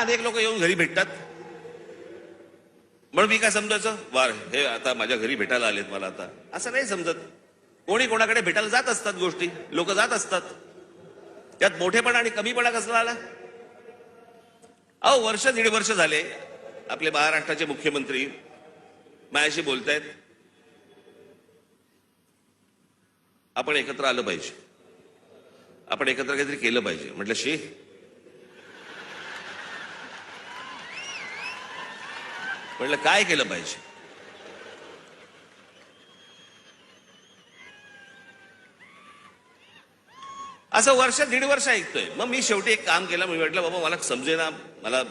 अनेक लोक येऊन घरी भेटतात. म्हणून मी काय समजायचं? वार हे आता माझ्या घरी भेटायला आलेत मला आता. असं नाही समजत. कोणी कोणाकडे भेटायला जात असतात गोष्टी. लोक जात असतात. त्यात मोठेपणा आणि कमीपणा कसला आला? अहो वर्ष दीड वर्ष झाले आपले महाराष्ट्राचे मुख्यमंत्री माझ्याशी बोलतायत. आपण एकत्र आलं पाहिजे. आपण एकत्र काहीतरी केलं पाहिजे. म्हटलं शी म्हटलं काय केलं पाहिजे? असं वर्ष दीड वर्ष ऐकतोय. मग मी शेवटी एक काम केलं मी म्हटलं बाबा मला समजेना मला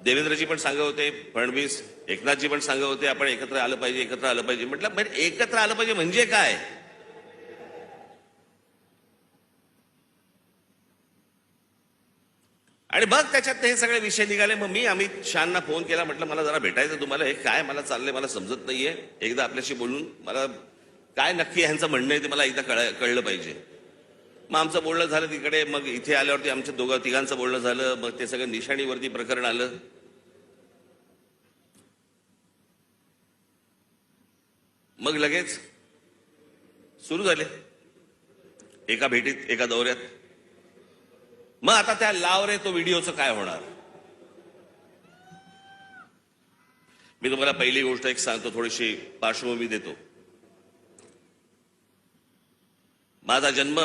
देवेंद्रजी पण सांगत होते फडणवीस एकनाथजी पण सांगत होते आपण एकत्र आलं पाहिजे एकत्र आलं पाहिजे. म्हटलं एकत्र आलं पाहिजे म्हणजे काय? आणि मग त्याच्यात हे सगळे विषय निघाले. मग मी अमित शहाना फोन केला म्हटलं मला जरा भेटायचं तुम्हाला. हे काय मला चाललंय मला समजत नाहीये. एकदा आपल्याशी बोलून मला काय नक्की ह्यांचं म्हणणं आहे ते मला एकदा कळ कळलं पाहिजे. मग आमचं बोलणं झालं तिकडे मग इथे आल्यावरती आमच्या दोघं तिघांचं बोलणं झालं. मग ते सगळं निशाणीवरती प्रकरण आलं. मग लगेच सुरू झाले. एका भेटीत एका दौऱ्यात. मग आता त्या लाव रे तो व्हिडिओचं काय होणार? मी तुम्हाला पहिली गोष्ट एक सांगतो थोडीशी पार्श्वभूमी देतो. माझा जन्म